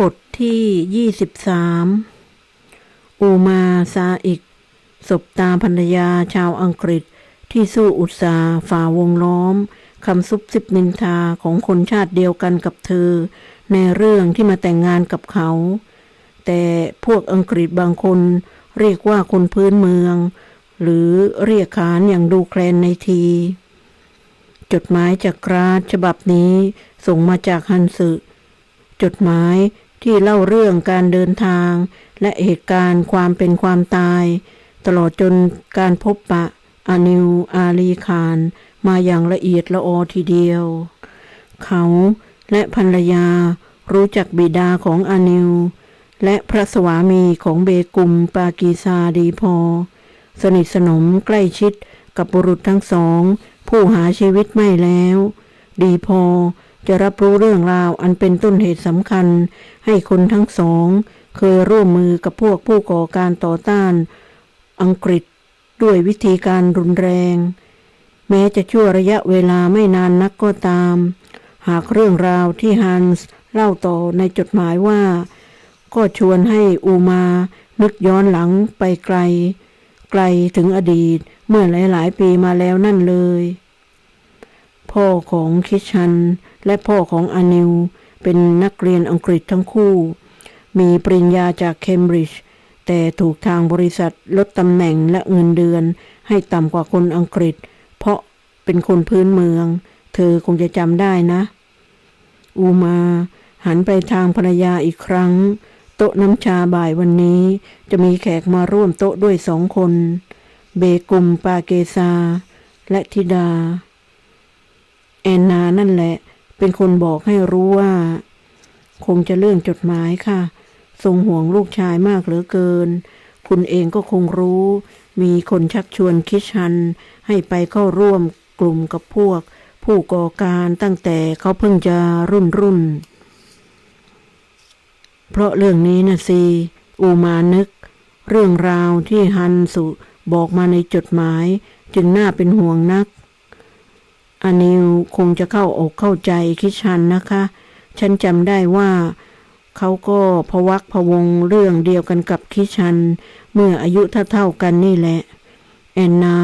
บทที่23อูมาซาอิกศบตาภรรยาชาวอังกฤษที่สู้อุตสาห์ฝ่าวงล้อมคำซุบซิบนินทาของคนชาติเดียวกันกับเธอ ในเรื่องที่มาแต่งงานกับเขา แต่พวกอังกฤษบางคนเรียกว่าคนพื้นเมือง หรือเรียกขานอย่างดูแคลนในที จดหมายจากกราชฉบับนี้ส่งมาจากฮันสึจดหมาย ที่เล่าเรื่องการเดินทาง และเหตุการณ์ความเป็นความตาย ตลอดจนการพบปะอานิวอาลีคาน มาอย่างละเอียดละออทีเดียว เขาและภรรยารู้จักบิดาของอานิว และพระสวามีของเบกุมปากีซาดีพอ สนิทสนมใกล้ชิดกับบุรุษทั้งสอง ผู้หาชีวิตไม่แล้ว ดีพอ จะรับรู้เรื่องราวอันเป็นต้นเหตุสำคัญ ให้คนทั้งสอง เคยร่วมมือกับพวกผู้ก่อการต่อต้าน อังกฤษด้วยวิธีการรุนแรง แม้จะชั่วระยะเวลาไม่นานนักก็ตาม หากเรื่องราวที่ฮันส์เล่าต่อในจดหมายว่า ก็ชวนให้อูมานึกย้อนหลังไปไกล ไกลถึงอดีตเมื่อหลาย ๆ ปีมาแล้วนั่นเลย พ่อของคิชัน และพ่อของอานิว เป็นนักเรียนอังกฤษทั้งคู่ มีปริญญาจากเคมบริดจ์แต่ถูกทางบริษัทลดตำแหน่งและเงินเดือน ให้ต่ำกว่าคนอังกฤษ เพราะเป็นคนพื้นเมือง เธอคงจะจำได้นะ อูมาหันไปทางภรรยาอีกครั้ง โต๊ะน้ำชาบ่ายวันนี้ จะมีแขกมาร่วมโต๊ะด้วยสองคน เบกุมปาเกซา และธิดา แอนนานั่นแหละ เป็นคนบอกให้รู้ว่า คงจะเรื่องจดหมายค่ะ ทรงห่วงลูกชายมากเหลือเกิน คุณเองก็คงรู้ มีคนชักชวนคิชัน ให้ไปเข้าร่วมกลุ่มกับพวก ผู้ก่อการตั้งแต่เขาเพิ่งจะรุ่นรุ่น เพราะเรื่องนี้นะสิอูมานึก เรื่องราวที่ฮันสุบอกมาในจดหมายจึงน่าเป็นห่วงนัก อานิวคงจะเข้าอกเข้าใจคิชันนะคะ ฉันจำได้ว่าเขาก็พวักพวงเรื่องเดียวกันกับคิชัน เมื่ออายุเท่าๆกันนี่แหละ แอนนา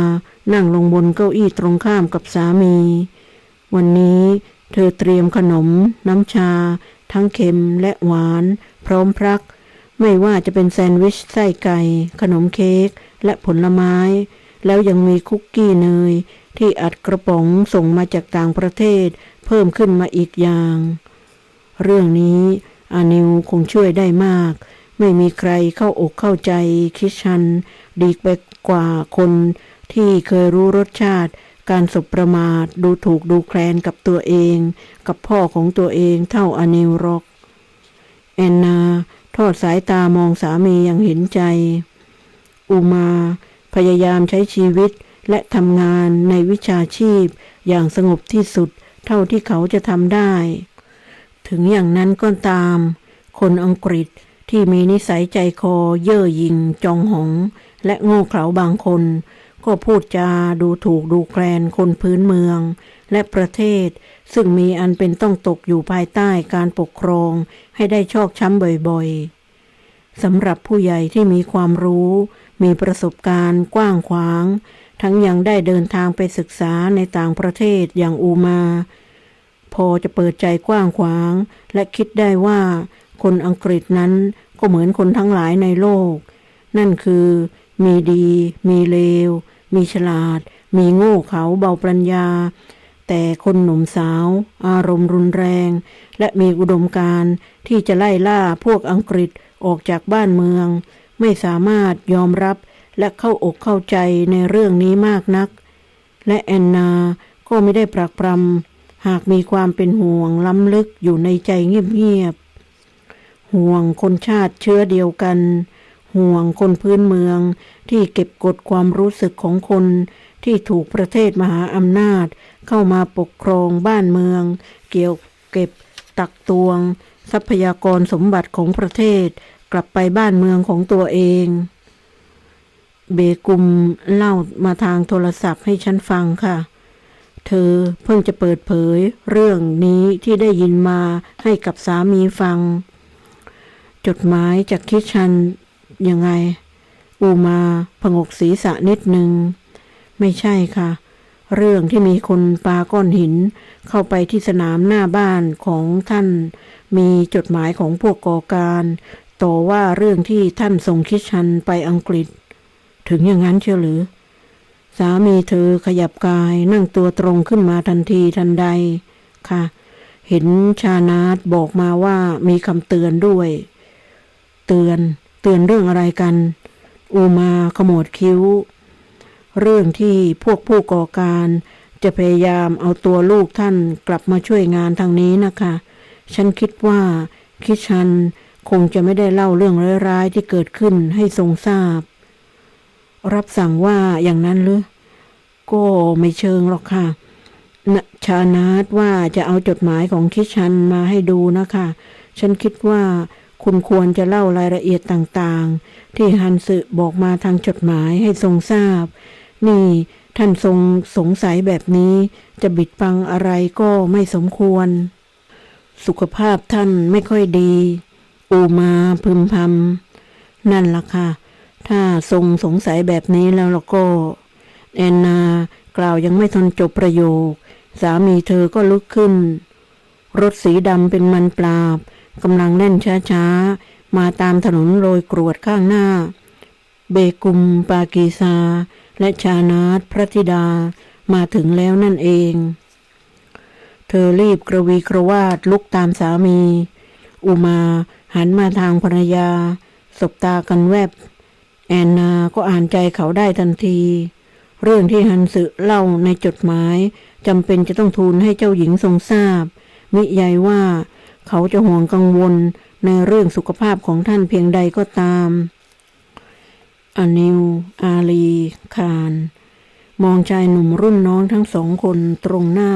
นั่งลงบนเก้าอี้ตรงข้ามกับสามี วันนี้เธอเตรียมขนม น้ำชา ทั้งเค็มและหวาน พร้อมพรัก ไม่ว่าจะเป็นแซนด์วิชไส้ไก่ ขนมเค้กและผลไม้ แล้วยังมีคุกกี้เนย ที่อัดกระป๋องส่งมาจากต่างประเทศ เพิ่มขึ้นมาอีกอย่าง เรื่องนี้อานิวคงช่วยได้มาก ไม่มีใครเข้าอกเข้าใจคิชัน ดีไปกว่าคนที่เคยรู้รสชาติ การสบประมาทดูถูกดูแคลนกับตัวเอง กับพ่อของตัวเองเท่าอานิวหรอกแอนนาทอดสายตามองสามีอย่างเห็นใจ อุมาพยายามใช้ชีวิต และทำงานในวิชาชีพอย่างสงบที่สุดเท่าที่เขาจะทำได้ ถึงอย่างนั้นก็ตาม คนอังกฤษที่มีนิสัยใจคอเย่อหยิ่งจองหอง และโง่เขลาบางคน ก็พูดจาดูถูกดูแคลนคนพื้นเมือง และประเทศ ซึ่งมีอันเป็นต้องตกอยู่ภายใต้การปกครอง ให้ได้ชอกช้ำบ่อยๆสำหรับผู้ใหญ่ที่มีความรู้ มีประสบการณ์กว้างขวาง ทั้งยังได้เดินทางไปศึกษาในต่างประเทศอย่างอูมา พอจะเปิดใจกว้างขวาง และคิดได้ว่าคนอังกฤษนั้นก็เหมือนคนทั้งหลายในโลก นั่นคือ มีดี มีเลว มีฉลาด มีโง่เขาเบาปัญญา แต่คนหนุ่มสาว อารมณ์รุนแรง และมีอุดมการที่จะไล่ล่าพวกอังกฤษออกจากบ้านเมือง ไม่สามารถยอมรับ และเข้าอกเข้าใจในเรื่องนี้มากนัก และแอนนาก็ไม่ได้ปรักปรำหากมีความเป็นห่วงล้ำลึกอยู่ในใจเงียบๆห่วงคนชาติเชื้อเดียวกัน ห่วงคนพื้นเมืองที่เก็บกดความรู้สึกของคนที่ถูกประเทศมหาอำนาจเข้ามาปกครองบ้านเมือง เกี่ยวเก็บตักตวง ทรัพยากรสมบัติของประเทศกลับไปบ้านเมืองของตัวเอง เบกุมเล่ามาทางโทรศัพท์ให้ฉันฟังค่ะ เธอเพิ่งจะเปิดเผยเรื่องนี้ที่ได้ยินมาให้กับสามีฟัง จดหมายจากคิดชันยังไง อูมาผงกศีรษะนิดหนึ่งไม่ใช่ค่ะ เรื่องที่มีคนปาก้อนหิน เข้าไปที่สนามหน้าบ้านของท่าน มีจดหมายของพวกก่อการ ต่อว่าเรื่องที่ท่านส่งคิดชันไปอังกฤษ ถึงอย่างนั้นเชียวหรือ สามีเธอขยับกายนั่งตัวตรงขึ้นมาทันทีทันใดค่ะ เห็นชานาตบอกมาว่ามีคำเตือนด้วย เตือนเตือนเรื่องอะไรกัน อูมาขมวดคิ้ว เรื่องที่พวกผู้ก่อการจะพยายามเอาตัวลูกท่านกลับมาช่วยงานทางนี้นะคะ ฉันคิดว่าคิดฉันคงจะไม่ได้เล่าเรื่องร้ายๆที่เกิดขึ้นให้ทรงทราบ รับสั่งว่าอย่างนั้นหรือ ก็ไม่เชิงหรอกค่ะนะชานาตว่าจะเอาจดหมายของคิดชันมาให้ดูนะคะ ฉันคิดว่าคุณควรจะเล่ารายละเอียดต่างๆ ที่ฮันสึบอกมาทางจดหมายให้ทรงทราบ นี่ท่านทรงสงสัยแบบนี้ จะบิดบังอะไรก็ไม่สมควร สุขภาพท่านไม่ค่อยดี อูมาพึมพำนั่นล่ะค่ะ ถ้าทรงสงสัยแบบนี้แล้วล่ะก็ แอนนากล่าวยังไม่ทันจบประโยค สามีเธอก็ลุกขึ้น รถสีดำเป็นมันปราบกำลังแน่นช้าๆ มาตามถนนโรยกรวดข้างหน้า เบกุม ปากีซา และชานาตพระธิดามาถึงแล้วนั่นเอง เธอรีบกระวีกระวาดลุกตามสามี อุมาหันมาทางภรรยา สบตากันแวบ แอนนาก็อ่านใจเขาได้ทันที เรื่องที่ฮันสึเล่าในจดหมายจำเป็นจะต้องทูลให้เจ้าหญิงทรงทราบ มิใหญ่ว่า เขาจะห่วงกังวลในเรื่องสุขภาพของท่านเพียงใดก็ตามอานิว อาลี คาร มองชายหนุ่มรุ่นน้องทั้งสองคนตรงหน้า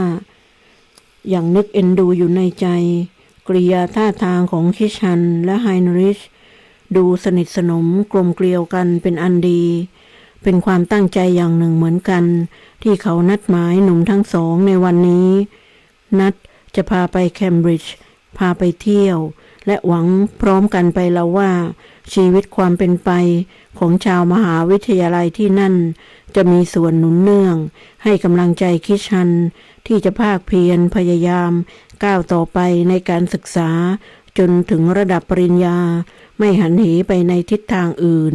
อย่างนึกเอ็นดูอยู่ในใจกริยาท่าทางของคิชันและไฮนริช ดูสนิทสนมกลมเกลียวกันเป็นอันดี เป็นความตั้งใจอย่างหนึ่งเหมือนกัน ที่เขานัดหมายหนุ่มทั้งสองในวันนี้ นัดจะพาไปเคมบริดจ์พาไปเที่ยว และหวังพร้อมกันไปแล้วว่า ชีวิตความเป็นไปของชาวมหาวิทยาลัยที่นั่น จะมีส่วนหนุนเนื่อง ให้กำลังใจคิชัน ที่จะภาคเพียรพยายามก้าวต่อไปในการศึกษา จนถึงระดับปริญญา ไม่หันเหไปในทิศทางอื่น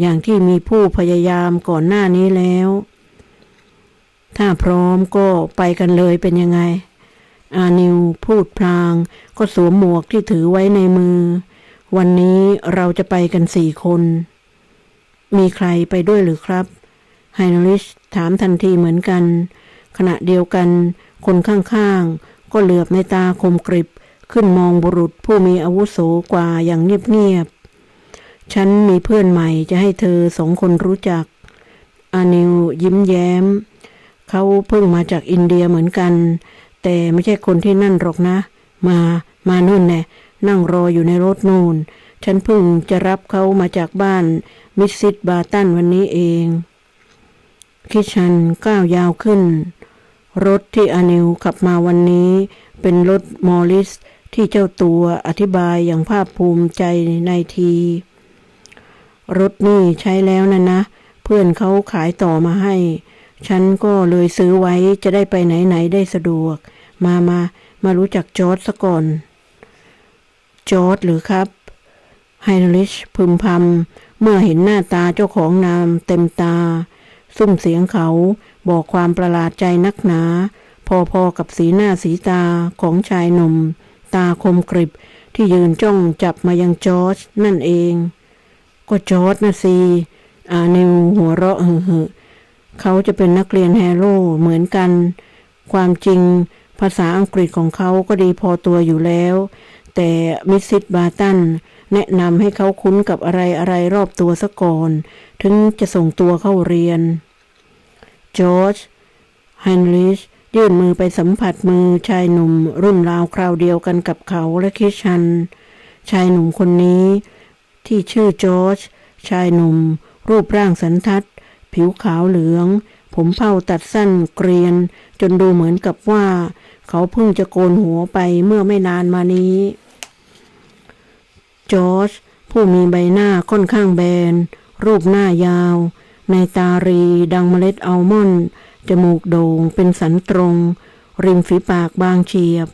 อย่างที่มีผู้พยายามก่อนหน้านี้แล้ว ถ้าพร้อมก็ไปกันเลยเป็นยังไง อานิวพูดพลาง ก็สวมหมวกที่ถือไว้ในมือ วันนี้เราจะไปกันสี่คน มีใครไปด้วยหรือครับไฮนริชถามทันทีเหมือนกัน ขณะเดียวกัน คนข้างๆ ก็เหลือบในตาคมกริบ ขึ้นมองบุรุษผู้มีอาวุโสกว่าอย่างเงียบๆ ฉันมีเพื่อนใหม่จะให้เธอสองคนรู้จัก อานิวยิ้มแย้ม เขาเพิ่งมาจากอินเดียเหมือนกัน แต่ไม่ใช่คนที่นั่นหรอกนะ มา มานู่นแน่นั่งรออยู่ในรถนู่น ฉันเพิ่งจะรับเขามาจากบ้านมิสซิสบาตันวันนี้เอง คิชันก้าวยาวขึ้น รถที่อานิวขับมาวันนี้เป็นรถมอริส ที่เจ้าตัวอธิบายอย่างภาคภูมิใจในที รถนี่ใช้แล้วนะนะ เพื่อนเขาขายต่อมาให้ ฉันก็เลยซื้อไว้จะได้ไปไหน ๆ ได้สะดวก มามามารู้จักจอร์ดซะก่อน จอร์ดหรือครับไฮนริชพึมพำเมื่อเห็นหน้าตาเจ้าของนามเต็มตา ซุ้มเสียงเขาบอกความประหลาดใจนักหนา พอๆกับสีหน้าสีตาของชายหนุ่ม ตาคมกริบที่ยืนจ้องจับมายังจอร์จนั่นเอง ก็จอร์จนะสิอานิวหัวเราะเห่อเขาจะเป็นนักเรียนแฮโร่เหมือนกัน ความจริงภาษาอังกฤษของเขาก็ดีพอตัวอยู่แล้ว แต่มิสซิสบาตันแนะนำให้เขาคุ้นกับอะไรอะไรรอบตัวซะก่อน ถึงจะส่งตัวเข้าเรียนจอร์จไฮนริช ยื่นมือไปสัมผัสมือชายหนุ่มรุ่นราวคราวเดียวกันกับเขาและคิชัน ชายหนุ่มคนนี้ ที่ชื่อจอร์จชายหนุ่ม รูปร่างสันทัด ผิวขาวเหลือง ผมเผาตัดสั้นเกรียน จนดูเหมือนกับว่า เขาเพิ่งจะโกนหัวไปเมื่อไม่นานมานี้ จอร์จผู้มีใบหน้าค่อนข้างแบน รูปหน้ายาว ในตารีดังเมล็ดอัลมอนด์ จมูกโด่งเป็นสันตรง ริมฝีปากบางเฉียบ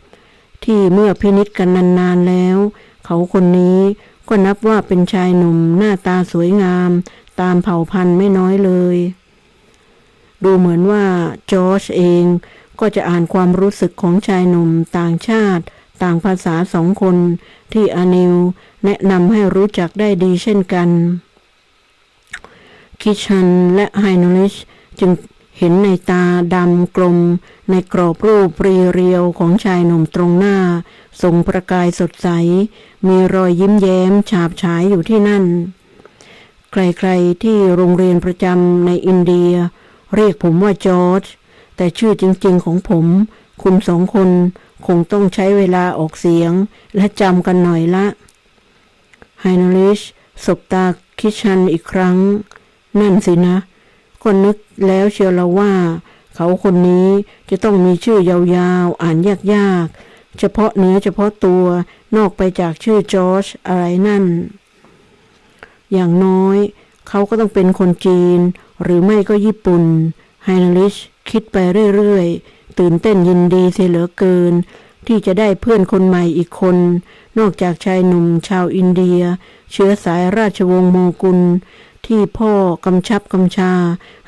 ที่เมื่อพินิจกันนานๆแล้ว เขาคนนี้ก็นับว่าเป็นชายหนุ่มหน้าตาสวยงาม ตามเผ่าพันธุ์ไม่น้อยเลย ดูเหมือนว่าจอร์จเองก็จะอ่านความรู้สึกของชายหนุ่มต่างชาติ ต่างภาษาสองคนที่อานิวแนะนำให้รู้จักได้ดีเช่นกัน คิชันและไฮนลิชจึง เห็นในตาดำกลม ในกรอบรูปปรีเรียวของชายหนุ่มตรงหน้าส่งประกายสดใส มีรอยยิ้มแย้มฉาบฉายอยู่ที่นั่น ใครๆที่โรงเรียนประจำในอินเดีย เรียกผมว่าจอร์จแต่ชื่อจริงๆของผม คุณสองคนคงต้องใช้เวลาออกเสียง และจำกันหน่อยละไฮนลิชสบตาคิชันอีกครั้ง นั่นสินะ ก็นึกแล้วเชียวละว่า เขาคนนี้จะต้องมีชื่อยาวๆ อ่านยากๆ เฉพาะเนื้อเฉพาะตัวนอกไปจากชื่อจอร์จอะไรนั่น อย่างน้อย เขาก็ต้องเป็นคนจีน หรือไม่ก็ญี่ปุ่นไฮนลิชคิดไปเรื่อยๆ ตื่นเต้นยินดีเสียเหลือเกิน ที่จะได้เพื่อนคนใหม่อีกคน นอกจากชายหนุ่มชาวอินเดีย เชื้อสายราชวงศ์โมกุล ที่พ่อกำชับกำชา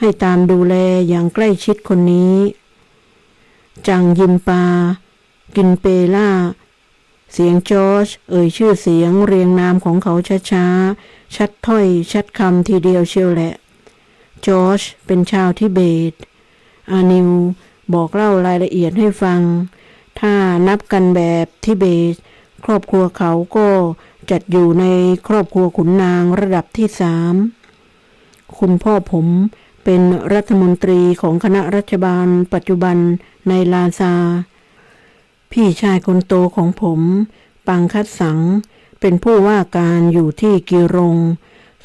ให้ตามดูแลอย่างใกล้ชิดคนนี้ จังยิมปา กินเปล่า เสียงจอร์จเอ่ยชื่อเสียงเรียงนามของเขาช้าๆ ชัดถ้อยชัดคำทีเดียวเชียวแหละ จอร์จเป็นชาวทิเบต อานิวบอกเล่ารายละเอียดให้ฟัง ถ้านับกันแบบทิเบต ครอบครัวเขาก็จัดอยู่ในครอบครัวขุนนางระดับที่สาม คุณพ่อผมเป็นรัฐมนตรีของคณะรัฐบาล ปัจจุบันในลาซา พี่ชายคนโตของผม ปังคัดสัง เป็นผู้ว่าการอยู่ที่กิรง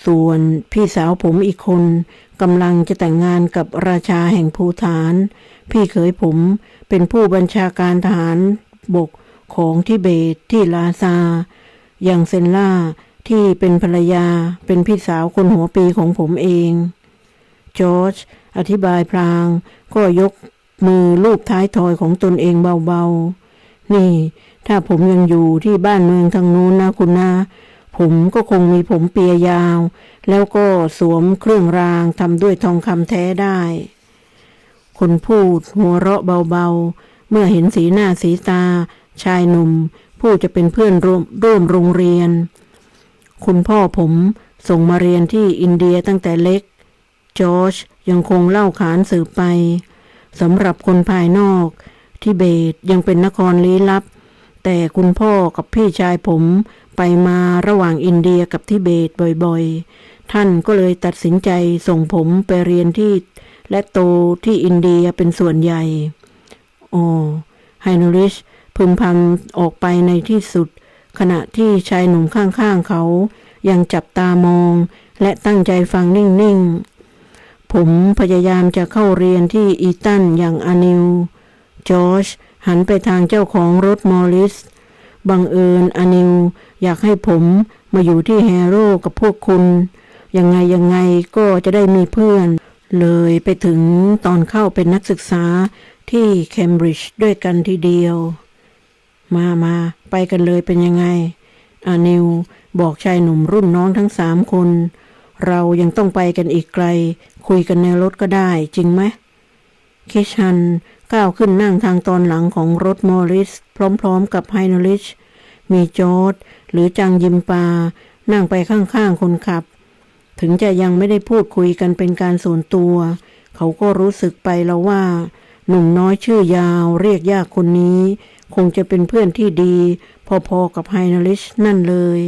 ส่วนพี่สาวผมอีกคนกำลังจะแต่งงานกับราชาแห่งภูฐาน พี่เขยผมเป็นผู้บัญชาการทหารบกของทิเบตที่ลาซาอย่างเซนล่า ที่เป็นภรรยาเป็นพี่สาวคนหัวปีของผมเอง จอร์จอธิบายพลาง ก็ยกมือลูบท้ายทอยของตนเองเบาๆ นี่ ถ้าผมยังอยู่ที่บ้านเมืองทางนู้นนะคุณนาผมก็คงมีผมเปียยาว แล้วก็สวมเครื่องรางทำด้วยทองคำแท้ได้ คนพูดหัวเราะเบาๆ เมื่อเห็นสีหน้าสีตา ชายหนุ่ม ผู้จะเป็นเพื่อนร่วมร่วมโรงเรียน คุณพ่อผมส่งมาเรียนที่อินเดียตั้งแต่เล็ก จอร์จยังคงเล่าขานสืบไปสำหรับคนภายนอก ทิเบตยังเป็นนครลี้ลับ แต่คุณพ่อกับพี่ชายผมไปมาระหว่างอินเดียกับทิเบตบ่อยๆ ท่านก็เลยตัดสินใจส่งผมไปเรียนที่ และโตที่อินเดียเป็นส่วนใหญ่อ๋อไฮนริชพึมพำออกไปในที่สุด ขณะที่ชายหนุ่มข้างๆเขายังจับตามอง และตั้งใจฟังนิ่งๆ ผมพยายามจะเข้าเรียนที่อีตันอย่างอานิว จอร์จหันไปทางเจ้าของรถมอริส บังเอิญอานิว อยากให้ผมมาอยู่ที่แฮโร่กับพวกคุณ ยังไงยังไงก็จะได้มีเพื่อน เลยไปถึงตอนเข้าเป็นนักศึกษาที่เคมบริดจ์ด้วยกันทีเดียว มามา ไปกันเลยเป็นยังไงอานิวบอกชายหนุ่มรุ่นน้องทั้งสามคน เรายังต้องไปกันอีกไกล คุยกันในรถก็ได้จริงไหมเคชันก้าวขึ้นนั่งทางตอนหลังของรถมอริส พร้อมๆกับไฮนริช มีจอร์ดหรือจังยิมปา นั่งไปข้างๆคนขับ ถึงจะยังไม่ได้พูดคุยกันเป็นการส่วนตัว เขาก็รู้สึกไปแล้วว่า หนุ่มน้อยชื่อยาวเรียกยากคนนี้ คงจะเป็นเพื่อนที่ดี พอๆกับไฮนริชนั่นเลย